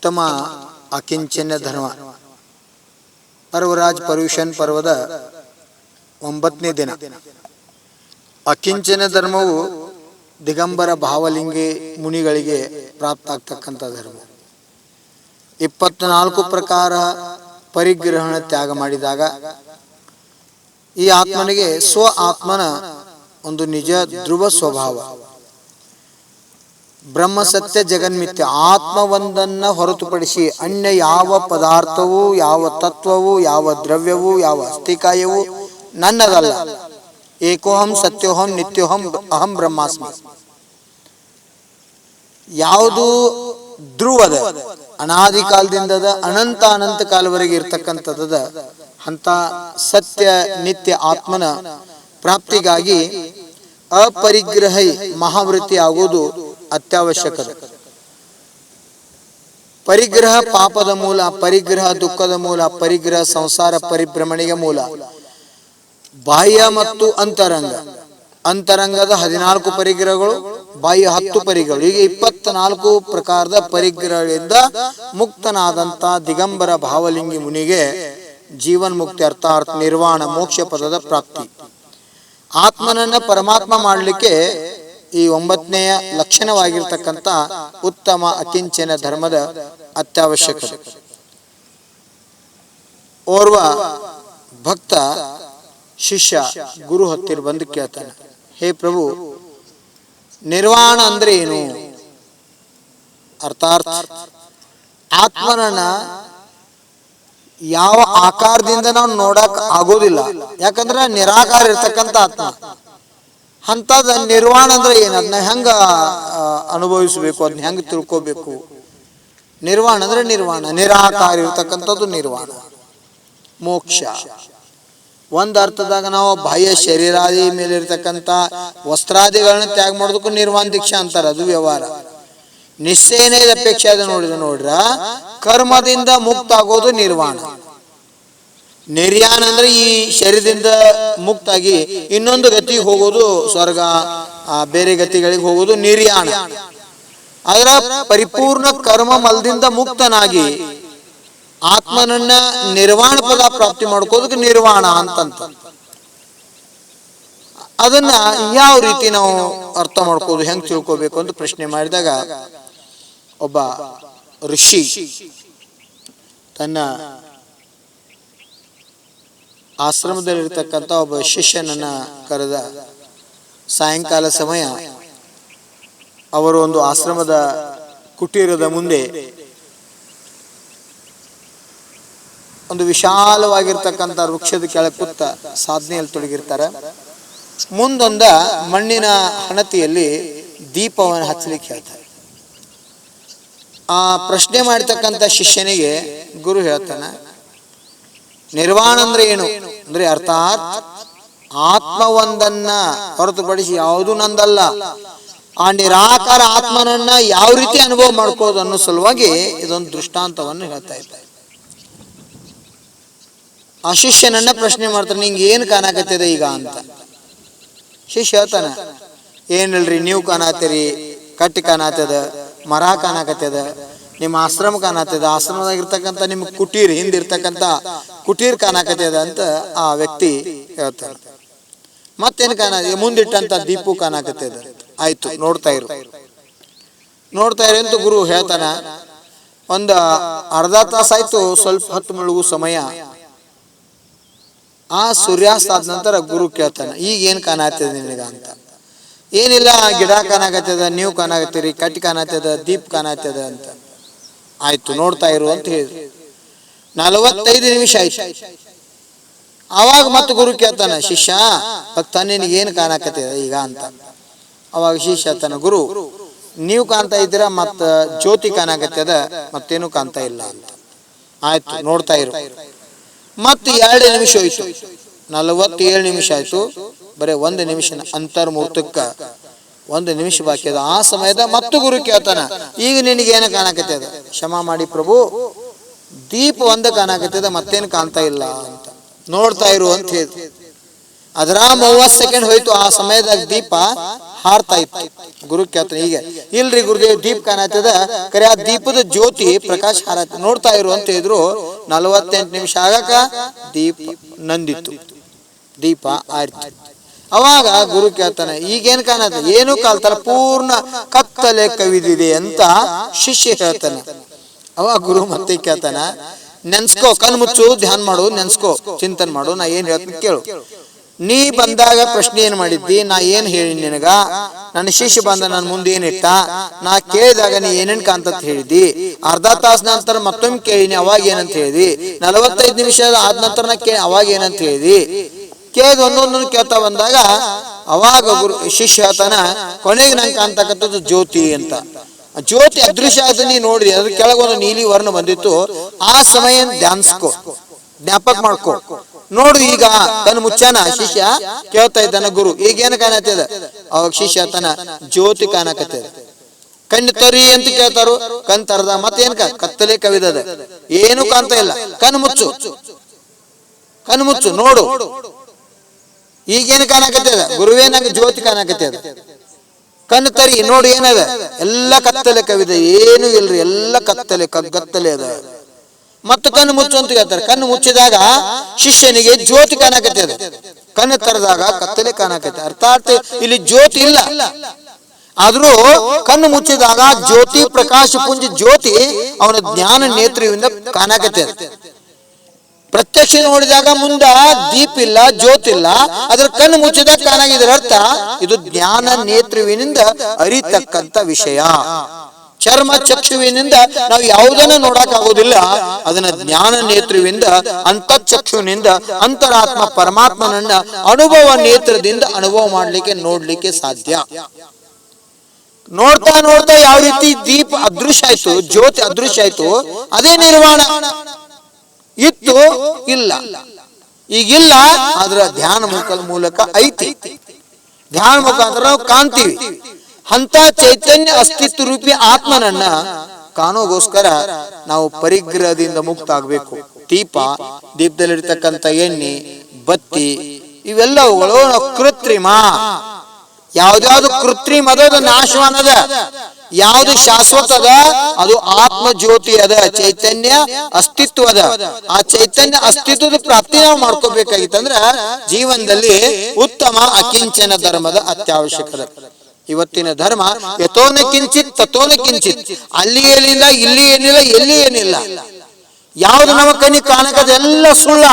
ಉತ್ತಮ ಅಕಿಂಚನ್ಯ ಧರ್ಮ. ಪರ್ವರಾಜ್ ಪರ್ಯೂಷನ್ ಪರ್ವದ ಒಂಬತ್ತನೇ ದಿನ. ಅಕಿಂಚನ ಧರ್ಮವು ದಿಗಂಬರ ಭಾವಲಿಂಗಿ ಮುನಿಗಳಿಗೆ ಪ್ರಾಪ್ತ ಆಗ್ತಕ್ಕಂಥ ಧರ್ಮ. ಇಪ್ಪತ್ನಾಲ್ಕು ಪ್ರಕಾರ ಪರಿಗ್ರಹಣ ತ್ಯಾಗ ಮಾಡಿದಾಗ ಈ ಆತ್ಮನಿಗೆ ಸ್ವ ಆತ್ಮನ ಒಂದು ನಿಜ ಧ್ರುವ ಸ್ವಭಾವ. ಬ್ರಹ್ಮ ಸತ್ಯ ಜಗನ್ಮಿತ್ಯ, ಆತ್ಮವೊಂದನ್ನ ಹೊರತುಪಡಿಸಿ ಅನ್ಯ ಯಾವ ಪದಾರ್ಥವು, ಯಾವ ತತ್ವವು, ಯಾವ ದ್ರವ್ಯವು, ಯಾವ ಅಸ್ಥಿಕಾಯವೂ ನನ್ನದಲ್ಲ. ಏಕೋಹಂ ಸತ್ಯೋಹಂ ನಿತ್ಯೋಹಂ ಅಹಂ ಬ್ರಹ್ಮಾಸ್ಮಿ. ಯಾವುದು ಧ್ರುವದ ಅನಾದಿ ಕಾಲದಿಂದದ ಅನಂತ ಅನಂತ ಕಾಲವರೆಗೆ ಇರ್ತಕ್ಕಂಥದ್ದದ ಅಂತ ಸತ್ಯ ನಿತ್ಯ ಆತ್ಮನ ಪ್ರಾಪ್ತಿಗಾಗಿ ಅಪರಿಗ್ರಹಿ ಮಹಾವೃತ್ತಿ ಆಗುವುದು ಅತ್ಯವಶ್ಯಕದ ಪರಿಗ್ರಹ ಪಾಪದ ಮೂಲ, ಪರಿಗ್ರಹ ದುಃಖದ ಮೂಲ, ಪರಿಗ್ರಹ ಸಂಸಾರ ಪರಿಭ್ರಮಣೆಗೆ ಮೂಲ. ಬಾಹ್ಯ ಮತ್ತು ಅಂತರಂಗ. ಅಂತರಂಗದ ಹದಿನಾಲ್ಕು ಪರಿಗ್ರಹಗಳು, ಬಾಹ್ಯ ಹತ್ತು ಪರಿಗ್ರಹಗಳು. ಹೀಗೆ ಇಪ್ಪತ್ನಾಲ್ಕು ಪ್ರಕಾರದ ಪರಿಗ್ರಹಗಳಿಂದ ಮುಕ್ತನಾದಂತ ದಿಗಂಬರ ಭಾವಲಿಂಗಿ ಮುನಿಗೆ ಜೀವನ್ ಮುಕ್ತಿ ಅರ್ಥಾರ್ಥ ನಿರ್ವಾಣ ಮೋಕ್ಷ ಪದದ ಪ್ರಾಪ್ತಿ. ಆತ್ಮನನ್ನ ಪರಮಾತ್ಮ ಮಾಡಲಿಕ್ಕೆ ಈ ಒಂಬತ್ತನೆಯ ಲಕ್ಷಣವಾಗಿರ್ತಕ್ಕಂಥ ಉತ್ತಮ ಅಕಿಂಚನ ಧರ್ಮದ ಅತ್ಯವಶ್ಯಕ. ಓರ್ವ ಭಕ್ತ ಶಿಷ್ಯ ಗುರು ಹತ್ತಿರ ಬಂದು ಕೇಳ್ತಾನೆ, ಹೇ ಪ್ರಭು, ನಿರ್ವಾಣ ಅಂದ್ರೆ ಏನು? ಅರ್ಥಾರ್ಥ, ಆತ್ಮನನ್ನ ಯಾವ ಆಕಾರದಿಂದ ನಾವು ನೋಡಕ್ ಆಗೋದಿಲ್ಲ. ಯಾಕಂದ್ರೆ ನಿರಾಕಾರ ಇರ್ತಕ್ಕಂಥ ಆತ್ಮ. ಅಂತದ ನಿರ್ವಾಣ ಅಂದ್ರೆ ಏನು? ಅದನ್ನ ಹೆಂಗ ಅನುಭವಿಸಬೇಕು? ಅದನ್ನ ಹೆಂಗ ತಿಳ್ಕೋಬೇಕು? ನಿರ್ವಾಣ ಅಂದ್ರೆ ನಿರ್ವಾಣ. ನಿರಾಕಾರ ಇರ್ತಕ್ಕಂಥದ್ದು ನಿರ್ವಾಣ. ಮೋಕ್ಷ. ಒಂದು ಅರ್ಥದಾಗ ನಾವು ಬಾಹ್ಯ ಶರೀರಾದಿ ಮೇಲೆ ಇರ್ತಕ್ಕಂಥ ವಸ್ತ್ರಾದಿಗಳನ್ನ ತ್ಯಾಗ ಮಾಡೋದಕ್ಕೂ ನಿರ್ವಾಣ ದೀಕ್ಷಾ ಅಂತಾರೆ. ಅದು ವ್ಯವಹಾರ. ನಿಶ್ಚಯನೇ ಅಪೇಕ್ಷೆ ಅದು ನೋಡಿದ ನೋಡ್ರ, ಕರ್ಮದಿಂದ ಮುಕ್ತ ಆಗೋದು ನಿರ್ವಾಣ. ನಿರ್ಯಾಣ ಅಂದ್ರೆ ಈ ಶರೀರದಿಂದ ಮುಕ್ತಾಗಿ ಇನ್ನೊಂದು ಗತಿಗೆ ಹೋಗೋದು ಸ್ವರ್ಗ ಆ, ಬೇರೆ ಗತಿಗಳಿಗೆ ಹೋಗೋದು ನಿರ್ಯಾಣ. ಅದರ ಪರಿಪೂರ್ಣ ಕರ್ಮ ಮಲದಿಂದ ಮುಕ್ತನಾಗಿ ಆತ್ಮನನ್ನ ನಿರ್ವಾಣ ಪದ ಪ್ರಾಪ್ತಿ ಮಾಡ್ಕೋದಕ್ಕೆ ನಿರ್ವಾಣ ಅಂತಂತ. ಅದನ್ನ ಯಾವ ರೀತಿ ನಾವು ಅರ್ಥ ಮಾಡ್ಕೋದು ಹೆಂಗ್ ತಿಳ್ಕೋಬೇಕು ಅಂತ ಪ್ರಶ್ನೆ ಮಾಡಿದಾಗ ಒಬ್ಬ ಋಷಿ ತನ್ನ ಆಶ್ರಮದಲ್ಲಿರ್ತಕ್ಕಂಥ ಒಬ್ಬ ಶಿಷ್ಯನನ್ನ ಕರೆದ. ಸಾಯಂಕಾಲ ಸಮಯ. ಅವರು ಒಂದು ಆಶ್ರಮದ ಕುಟೀರದ ಮುಂದೆ ಒಂದು ವಿಶಾಲವಾಗಿರ್ತಕ್ಕಂಥ ವೃಕ್ಷದ ಕೆಳಗೆ ಕೂತ ಸಾಧನೆಯಲ್ಲಿ ತೊಡಗಿರ್ತಾರೆ. ಮುಂದೊಂದ ಮಣ್ಣಿನ ಹಣತಿಯಲ್ಲಿ ದೀಪವನ್ನು ಹಚ್ಚಲಿಕ್ಕೆ ಹೇಳ್ತಾರೆ. ಆ ಪ್ರಶ್ನೆ ಮಾಡ್ತಕ್ಕಂಥ ಶಿಷ್ಯನಿಗೆ ಗುರು ಹೇಳ್ತಾನೆ ನಿರ್ವಾಣ ಅಂದ್ರೆ ಏನು? ಅಂದ್ರೆ ಅರ್ಥಾತ್ ಒಂದನ್ನ ಹೊರತುಪಡಿಸಿ ಯಾವುದು ನಂದಲ್ಲ. ಆ ನಿರಾಕಾರ ಆತ್ಮನನ್ನ ಯಾವ ರೀತಿ ಅನುಭವ ಮಾಡ್ಕೋದು ಅನ್ನೋ ಸಲುವಾಗಿ ಇದೊಂದು ದೃಷ್ಟಾಂತವನ್ನು ಹೇಳ್ತಾ ಇದ್ದಾರೆ. ಆ ಶಿಷ್ಯನನ್ನ ಪ್ರಶ್ನೆ ಮಾಡ್ತಾರೆ, ನಿಂಗೆ ಏನು ಕಾಣಕತ್ತಿದೆ ಈಗ ಅಂತ? ಶಿಷ್ಯ ಹೇಳ್ತಾನ, ಏನಿಲ್ರಿ, ನೀವು ಕಾಣತ್ತೀರಿ ಕಟ್ಟಿ ಕಾಣಾತದ, ಮರ ಕಾಣಕತ್ತದ ನಿಮ್ಮ ಆಶ್ರಮ ಕಾಣತ್ತದ. ಆಶ್ರಮದಾಗ ಇರ್ತಕ್ಕಂಥ ನಿಮ್ಮ ಕುಟೀರ್, ಹಿಂದಿರ್ತಕ್ಕಂಥ ಕುಟೀರ್ ಕಾಣಕತ್ತದ ಅಂತ ಆ ವ್ಯಕ್ತಿ ಹೇಳ್ತಾರೆ. ಮತ್ತೇನು ಕಾಣ ಮುಂದಿಟ್ಟಂತ ದೀಪು ಕಾಣಕತ್ತದ. ಆಯ್ತು, ನೋಡ್ತಾ ಇರು. ನೋಡ್ತಾ ಇರು ಅಂತ ಗುರು ಹೇಳ್ತಾನ, ಒಂದು ಅರ್ಧ ತಾಸಾಯ್ತು ಸ್ವಲ್ಪ ಹೊತ್ತು ಮುಳುಗು ಸಮಯ. ಆ ಸೂರ್ಯಾಸ್ತ ಆದ ನಂತರ ಗುರು ಕೇಳ್ತಾನೆ, ಈಗ ಏನು ಕಾಣತ್ತದ ನಿನಗ ಅಂತ. ಏನಿಲ್ಲ, ಗಿಡ ಕಾಣಕತ್ತದ, ನೀವು ಕಾಣಕತ್ತೀರಿ, ಕಟ್ಟಿ ಕಾಣತ್ತದ ದೀಪ್ ಕಾಣತ್ತದ ಅಂತ. ಆಯ್ತು, ನೋಡ್ತಾ ಇರು ಅಂತ ಹೇಳಿದ್ರು. ನಲವತ್ತೈದು ನಿಮಿಷ ಆಯ್ತು. ಅವಾಗ ಮತ್ತೆ ಗುರು ಕೇಳ್ತಾನೆ, ಶಿಷ್ಯ, ಭಕ್ತ, ನಿನಗೆ ಏನು ಕಾಣಕತ್ತೆ ಈಗ ಅಂತ? ಅವಾಗ ಶಿಷ್ಯ ತನ್ನ ಗುರು, ನೀವು ಕಾಣ್ತಾ ಇದ್ದೀರಾ ಮತ್ತ ಜ್ಯೋತಿ ಕಾಣಕತ್ತದ ಮತ್ತೇನು ಕಾಣ್ತಾ ಇಲ್ಲ ಅಂತ. ಆಯ್ತು, ನೋಡ್ತಾ ಇರು. ಮತ್ತೆ ಎರಡು ನಿಮಿಷ ಹೋಯ್ತು. ನಲವತ್ತೇಳು ನಿಮಿಷ ಆಯ್ತು. ಬರೀ ಒಂದು ನಿಮಿಷ ಅಂತರ್ಮೂರ್ತಕ್ಕ ಒಂದು ನಿಮಿಷ ಬಾಕಿ ಅದ. ಆ ಸಮಯದ ಮತ್ತು ಗುರು ಕೇಳ್ತಾನ, ಈಗ ನಿನಗೆ ಏನು ಕಾಣಕತ್ತದ ಕ್ಷಮ ಮಾಡಿ ಪ್ರಭು, ದೀಪ ಒಂದು ಕಾಣಕತ್ತದ ಮತ್ತೇನು ಕಾಣ್ತಾ ಇಲ್ಲ ಅಂತ. ನೋಡ್ತಾ ಇರು ಅಂತ ಹೇಳಿ ಅದರ ಮೂವತ್ತು ಸೆಕೆಂಡ್ ಹೋಯ್ತು, ಆ ಸಮಯದಾಗ ದೀಪ ಹಾರ್ತಾ ಇತ್ತು. ಗುರು ಕೇಳ್ತಾನೆ, ಈಗ ಇಲ್ರಿ ಗುರುದೇವ್, ದೀಪ ಕಾಣತ್ತದ ಕರೆ ಆ ದೀಪದ ಜ್ಯೋತಿ ಪ್ರಕಾಶ ಹಾರತ್ತ ನೋಡ್ತಾ ಇರು ಅಂತ ಹೇಳಿದ್ರು, ನಲವತ್ತೆಂಟು ನಿಮಿಷ ಆಗಕ ದೀಪ ನಂದಿತ್ತು. ದೀಪ ಆರಿತು. ಅವಾಗ ಗುರು ಕೇಳ್ತಾನೆ, ಈಗೇನು ಕಾಣದ ಏನು ಕಾಲ್ತಾರ ಪೂರ್ಣ ಕತ್ತಲೆ ಕವಿದಿದೆ ಅಂತ ಶಿಷ್ಯ ಹೇಳ್ತಾನೆ. ಅವಾಗ ಗುರು ಮತ್ತೆ ಕೇಳ್ತಾನ, ನೆನ್ಸ್ಕೋ ಕಣ್ ಮುಚ್ಚು, ಧ್ಯಾನ ಮಾಡು, ನೆನ್ಸ್ಕೋ, ಚಿಂತನೆ ಮಾಡು, ನಾ ಏನ್ ಹೇಳ್ತೀನಿ ಕೇಳು. ನೀ ಬಂದಾಗ ಪ್ರಶ್ನೆ ಏನ್ ಮಾಡಿದ್ದಿ? ನಾ ಏನ್ ಹೇಳಿ ನಿನಗ? ನನ್ನ ಶಿಷ್ಯ ಬಂದ ನನ್ನ ಮುಂದೆ ಏನಿಟ್ಟ ನಾ ಕೇಳಿದಾಗ ನೀ ಏನೇನ್ ಕಾಂತ ಹೇಳಿದಿ ಅರ್ಧ ತಾಸ ನಂತರ ಮತ್ತೊಮ್ಮೆ ಕೇಳಿನಿ, ಅವಾಗ ಏನಂತ ಹೇಳಿದಿ ನಲವತ್ತೈದು ನಿಮಿಷ ಆದ ನಂತರ ನಾ ಕೇಳಿ, ಅವಾಗ ಏನಂತ ಹೇಳಿದಿ ಕೇಳಿದ ಒಂದೊಂದನ್ನು ಕೇಳ್ತಾ ಬಂದಾಗ ಅವಾಗ ಗುರು ಶಿಷ್ಯ ಹೇಳ್ತಾನ, ಕೊನೆಗೆ ನಂಗೆ ಕಾಣ್ತಕ್ಕಂಥದ್ದು ಜ್ಯೋತಿ ಅಂತ. ಜ್ಯೋತಿ ಅದೃಶ್ಯ ಆದ ನೀ ನೋಡಿರಿ ಅದ್ರ ಕೆಳಗೊಂದು ನೀಲಿ ವರ್ಣ ಬಂದಿತ್ತು. ಆ ಸಮಯ ಧ್ಯಾನ್ಸ್ಕೋ, ಜ್ಞಾಪಕ ಮಾಡ್ಕೋ. ನೋಡು ಈಗ, ತನ್ನ ಮುಚ್ಚಾನ ಶಿಷ್ಯ ಕೇಳ್ತಾ ಇದ್ದಾನ ಗುರು, ಈಗ ಏನು ಕಾಣತ್ತದ ಅವಾಗ ಶಿಷ್ಯ ತನ್ನ ಜ್ಯೋತಿ ಕಾಣಕತ್ತದ. ಕಣ್ಣು ತರಿ ಅಂತ ಕೇಳ್ತಾರು ಕಣ್ ತರದ, ಮತ್ತೇನ್ ಕತ್ತಲೆ ಕವಿದದ. ಏನು ಕಾಣ್ತಾ ಇಲ್ಲ, ಕಣ್ಣು ಮುಚ್ಚು. ಕಣ್ಣು ಮುಚ್ಚು, ನೋಡು. ಈಗೇನು ಕಾಣಕತ್ತದ? ಗುರುವೇ ನಂಗೆ ಜ್ಯೋತಿ ಕಾಣಕತ್ತದ. ಕಣ್ಣು ತರಿ, ನೋಡಿ ಏನದ? ಎಲ್ಲ ಕತ್ತಲೆ ಕವಿದೆ, ಏನು ಇಲ್ರಿ, ಎಲ್ಲ ಕತ್ತಲೆ ಕಗ್ಗತ್ತಲೆ ಅದ. ಮತ್ತು ಕಣ್ಣು ಮುಚ್ಚು ಅಂತ ಹೇಳ್ತಾರೆ. ಕಣ್ಣು ಮುಚ್ಚಿದಾಗ ಶಿಷ್ಯನಿಗೆ ಜ್ಯೋತಿ ಕಾಣಕತ್ತದ. ಕಣ್ಣು ತರದಾಗ ಕತ್ತಲೆ ಕಾಣಕತ್ತೆ ಅರ್ಥಾತ್ ಇಲ್ಲಿ ಜ್ಯೋತಿ ಇಲ್ಲ. ಆದ್ರೂ ಕಣ್ಣು ಮುಚ್ಚಿದಾಗ ಜ್ಯೋತಿ, ಪ್ರಕಾಶ ಪುಂಜ ಜ್ಯೋತಿ ಅವನ ಜ್ಞಾನ ನೇತ್ರಿಯಿಂದ ಕಾಣಕತ್ತದ. ಪ್ರತ್ಯಕ್ಷ ನೋಡಿದಾಗ ಮುಂದ ದೀಪ ಇಲ್ಲ, ಜ್ಯೋತಿ ಇಲ್ಲ. ಅದ್ರ ಕಣ್ಣು ಮುಚ್ಚಿದಾಗ ಕಾಣಾಗಿದ್ರ ಅರ್ಥ? ಇದು ಜ್ಞಾನ ನೇತ್ರುವಿನಿಂದ ಅರಿತಕ್ಕಂತ ವಿಷಯ. ಚರ್ಮ ಚಕ್ಷುವಿನಿಂದ ನಾವು ಯಾವುದನ್ನ ನೋಡಕ್ ಆಗೋದಿಲ್ಲ. ಅದನ್ನ ಜ್ಞಾನ ನೇತೃವಿಂದ ಅಂತಃಚಕ್ಷುವಿನಿಂದ, ಅಂತರಾತ್ಮ ಪರಮಾತ್ಮನನ್ನ ಅನುಭವ ನೇತ್ರದಿಂದ ಅನುಭವ ಮಾಡ್ಲಿಕ್ಕೆ, ನೋಡ್ಲಿಕ್ಕೆ ಸಾಧ್ಯ. ನೋಡ್ತಾ ನೋಡ್ತಾ ಯಾವ ರೀತಿ ದೀಪ ಅದೃಶ್ಯ ಆಯ್ತು, ಜ್ಯೋತಿ ಅದೃಶ್ಯ ಆಯ್ತು. ಅದೇ ನಿರ್ವಾಣ. ಇತ್ತು ಇಲ್ಲ. ಈಗಿಲ್ಲ ಅದರ ಧ್ಯಾನ ಮುಖದ ಮೂಲಕ ಐತಿ. ಧ್ಯಾನ ಮುಖಾಂತರ ನಾವು ಕಾಣ್ತೀವಿ. ಅಂತ ಚೈತನ್ಯ ಅಸ್ತಿತ್ವ ರೂಪಿ ಆತ್ಮನನ್ನ ಕಾಣೋಗೋಸ್ಕರ ನಾವು ಪರಿಗ್ರಹದಿಂದ ಮುಕ್ತ ಆಗ್ಬೇಕು ದೀಪ ದೀಪದಲ್ಲಿರ್ತಕ್ಕಂಥ ಎಣ್ಣೆ ಬತ್ತಿ ಇವೆಲ್ಲವುಗಳು ಕೃತ್ರಿಮ. ಯಾವ್ದಾವ್ದು ಕೃತ್ರಿಮ ಅದ ಅದು ನಾಶವಾನದ? ಯಾವ್ದು ಶಾಶ್ವತ ಅದ ಅದು ಆತ್ಮ ಜ್ಯೋತಿ ಅದ ಚೈತನ್ಯ ಅಸ್ತಿತ್ವ ಅದ ಆ ಚೈತನ್ಯ ಅಸ್ತಿತ್ವದ ಪ್ರಾಪ್ತಿ ನಾವು ಮಾಡ್ಕೋಬೇಕಾಗಿತ್ತಂದ್ರ ಜೀವನದಲ್ಲಿ ಉತ್ತಮ ಅಕಿಂಚನ ಧರ್ಮದ ಅತ್ಯವಶ್ಯಕದ ಇವತ್ತಿನ ಧರ್ಮ ಯಥೋನ ಕಿಂಚಿತ್ ತಥೋನ ಕಿಂಚಿತ್. ಅಲ್ಲಿ ಏನಿಲ್ಲ, ಇಲ್ಲಿ ಏನಿಲ್ಲ, ಎಲ್ಲಿ ಏನಿಲ್ಲ. ಯಾವ್ದು ನಮ್ಮ ಕಣ್ಣಿ ಕಾಣಕದೆಲ್ಲ ಸುಳ್ಳ.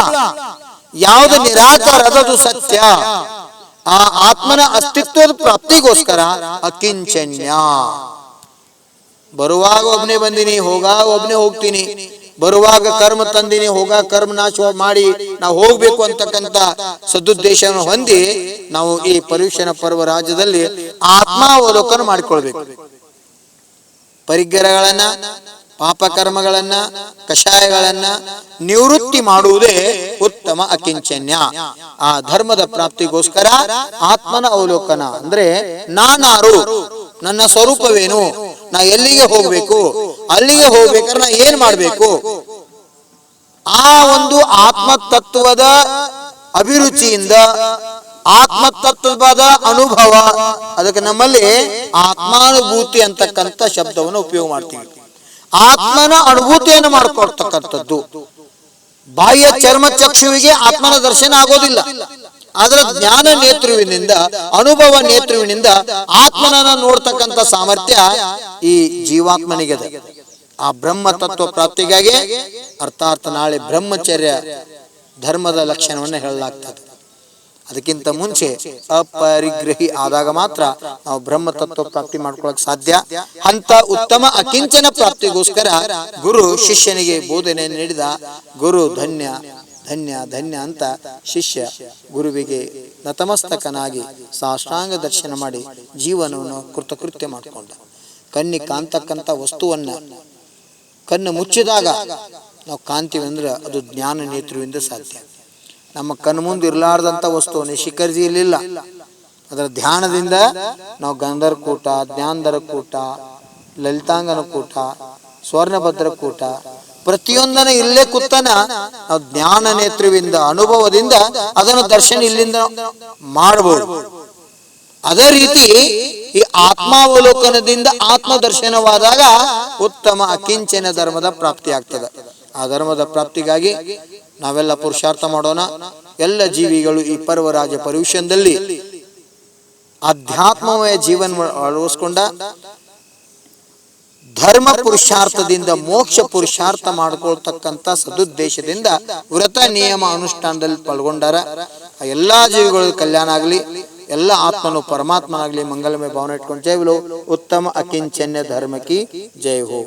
ಯಾವ್ದು ನಿರಾಕಾರ ಅದು ಸತ್ಯ. ಆ ಆತ್ಮನ ಅಸ್ತಿತ್ವದ ಪ್ರಾಪ್ತಿಗೋಸ್ಕರ ಅಕಿಂಚನ್ಯ. ಬರುವಾಗ ಒಬ್ನೇ ಬಂದಿನಿ, ಹೋಗಾಗ ಒಬ್ನೇ ಹೋಗ್ತೀನಿ. ಬರುವಾಗ ಕರ್ಮ ತಂದಿನಿ, ಹೋಗಾಗ ಕರ್ಮ ನಾಶ ಮಾಡಿ ನಾವು ಹೋಗ್ಬೇಕು ಅಂತಕ್ಕಂತ ಸದುದ್ದೇಶವನ್ನು ಹೊಂದಿ ನಾವು ಈ ಪರ್ಯುಷಣ ಪರ್ವ ರಾಜ್ಯದಲ್ಲಿ ಆತ್ಮಾವಲೋಕನ ಮಾಡಿಕೊಳ್ಬೇಕು. ಪರಿಗ್ರಹಗಳನ್ನ ಪಾಪಕರ್ಮಗಳನ್ನ ಕಷಾಯಗಳನ್ನ ನಿವೃತ್ತಿ ಮಾಡುವುದೇ ಉತ್ತಮ ಅಕಿಂಚನ್ಯ. ಆ ಧರ್ಮದ ಪ್ರಾಪ್ತಿಗೋಸ್ಕರ ಆತ್ಮನ ಅವಲೋಕನ. ಅಂದ್ರೆ ನಾನಾರು ನನ್ನ ಸ್ವರೂಪವೇನು? ನಾ ಎಲ್ಲಿಗೆ ಹೋಗ್ಬೇಕು? ಅಲ್ಲಿಗೆ ಹೋಗ್ಬೇಕಾದ್ರೆ ನಾ ಏನ್ ಮಾಡ್ಬೇಕು? ಆ ಒಂದು ಆತ್ಮ ತತ್ವದ ಅಭಿರುಚಿಯಿಂದ ಆತ್ಮ ತತ್ವದ ಅನುಭವ, ಅದಕ್ಕೆ ನಮ್ಮಲ್ಲಿ ಆತ್ಮಾನುಭೂತಿ ಅಂತಕ್ಕಂಥ ಶಬ್ದವನ್ನು ಉಪಯೋಗ ಮಾಡ್ತೀವಿ. ಆತ್ಮನ ಅನುಭೂತಿಯನ್ನು ಮಾಡಿಕೊಡ್ತಕ್ಕಂಥದ್ದು. ಬಾಹ್ಯ ಚರ್ಮ ಚಕ್ಷುವಿಗೆ ಆತ್ಮನ ದರ್ಶನ ಆಗೋದಿಲ್ಲ. ಆದ್ರೆ ಜ್ಞಾನ ನೇತೃವಿನಿಂದ, ಅನುಭವ ನೇತೃವಿನಿಂದ ಆತ್ಮನನ್ನ ನೋಡ್ತಕ್ಕಂಥ ಸಾಮರ್ಥ್ಯ ಈ ಜೀವಾತ್ಮನಿಗೆ ಆ ಬ್ರಹ್ಮ ತತ್ವ ಪ್ರಾಪ್ತಿಗಾಗಿ ಅರ್ಥಾತ್ ನಾಳೆ ಬ್ರಹ್ಮಚರ್ಯ ಧರ್ಮದ ಲಕ್ಷಣವನ್ನು ಹೇಳಲಾಗ್ತದೆ. ಅದಕ್ಕಿಂತ ಮುಂಚೆ ಅಪರಿಗ್ರಹಿ ಆದಾಗ ಮಾತ್ರ ನಾವು ಬ್ರಹ್ಮ ತತ್ವ ಪ್ರಾಪ್ತಿ ಮಾಡ್ಕೊಳಕ್ ಸಾಧ್ಯ. ಅಂತ ಉತ್ತಮ ಅಕಿಂಚನ ಪ್ರಾಪ್ತಿಗೋಸ್ಕರ ಗುರು ಶಿಷ್ಯನಿಗೆ ಬೋಧನೆ ನೀಡಿದ ಗುರು ಧನ್ಯ ಧನ್ಯ ಧನ್ಯ ಅಂತ ಶಿಷ್ಯ ಗುರುವಿಗೆ ನತಮಸ್ತಕನಾಗಿ ಸಾಷ್ಟಾಂಗ ದರ್ಶನ ಮಾಡಿ ಜೀವನವನ್ನು ಕೃತಕೃತ್ಯ ಮಾಡಿಕೊಂಡ. ಕಣ್ಣಿ ಕಾಣ್ತಕ್ಕಂಥ ವಸ್ತುವನ್ನ ಕಣ್ಣು ಮುಚ್ಚಿದಾಗ ನಾವು ಕಾಣ್ತೀವಿ ಅದು ಜ್ಞಾನ ನೇತೃವಿಂದ ಸಾಧ್ಯ. ನಮ್ಮ ಕಣ್ಣು ಮುಂದೆ ಇರಲಾರ್ದಂಥ ವಸ್ತು ನಿಶಿಖರ್ಜಿಯಲ್ಲಿಲ್ಲ ಅದರ ಧ್ಯಾನದಿಂದ ನಾವು ಗಂಧರ ಕೂಟ ಜ್ಞಾನದರ ಕೂಟ ಲಲಿತಾಂಗನ ಕೂಟ ಸ್ವರ್ಣಭದ್ರ ಕೂಟ ಪ್ರತಿಯೊಂದನ ಇಲ್ಲೇ ಕುತ್ತನ ನಾವು ಜ್ಞಾನ ನೇತ್ರವಿಂದ, ಅನುಭವದಿಂದ ಅದನ್ನು ದರ್ಶನ ಇಲ್ಲಿಂದ ಮಾಡಬಹುದು ಅದೇ ರೀತಿ ಈ ಆತ್ಮಾವಲೋಕನದಿಂದ ಆತ್ಮ ದರ್ಶನವಾದಾಗ ಉತ್ತಮ ಅಕಿಂಚನ ಧರ್ಮದ ಪ್ರಾಪ್ತಿ ಆಗ್ತದೆ. ಆ ಧರ್ಮದ ಪ್ರಾಪ್ತಿಗಾಗಿ ನಾವೆಲ್ಲ ಪುರುಷಾರ್ಥ ಮಾಡೋಣ. ಎಲ್ಲ ಜೀವಿಗಳು ಈ ಪರ್ವರಾಜ ಪರ್ಯುಷನ್ದಲ್ಲಿ ಅಧ್ಯಾತ್ಮಮಯ ಜೀವನ ಅಳವಡಿಸ್ಕೊಂಡ ಧರ್ಮ ಪುರುಷಾರ್ಥದಿಂದ ಮೋಕ್ಷ ಪುರುಷಾರ್ಥ ಮಾಡ್ಕೊಳ್ತಕ್ಕಂಥ ಸದುದ್ದೇಶದಿಂದ ವ್ರತ ನಿಯಮ ಅನುಷ್ಠಾನದಲ್ಲಿ ಪಾಲ್ಗೊಂಡಾರ ಎಲ್ಲಾ ಜೀವಿಗಳ ಕಲ್ಯಾಣ ಆಗಲಿ, ಎಲ್ಲ ಆತ್ಮನು ಪರಮಾತ್ಮನಾಗ್ಲಿ ಮಂಗಲಮಯ ಭಾವನೆ ಇಟ್ಕೊಂಡು ಜೈ ಉತ್ತಮ ಅಕಿಂಚನ್ಯ ಧರ್ಮಕ್ಕೆ ಜೈ ಹೋ.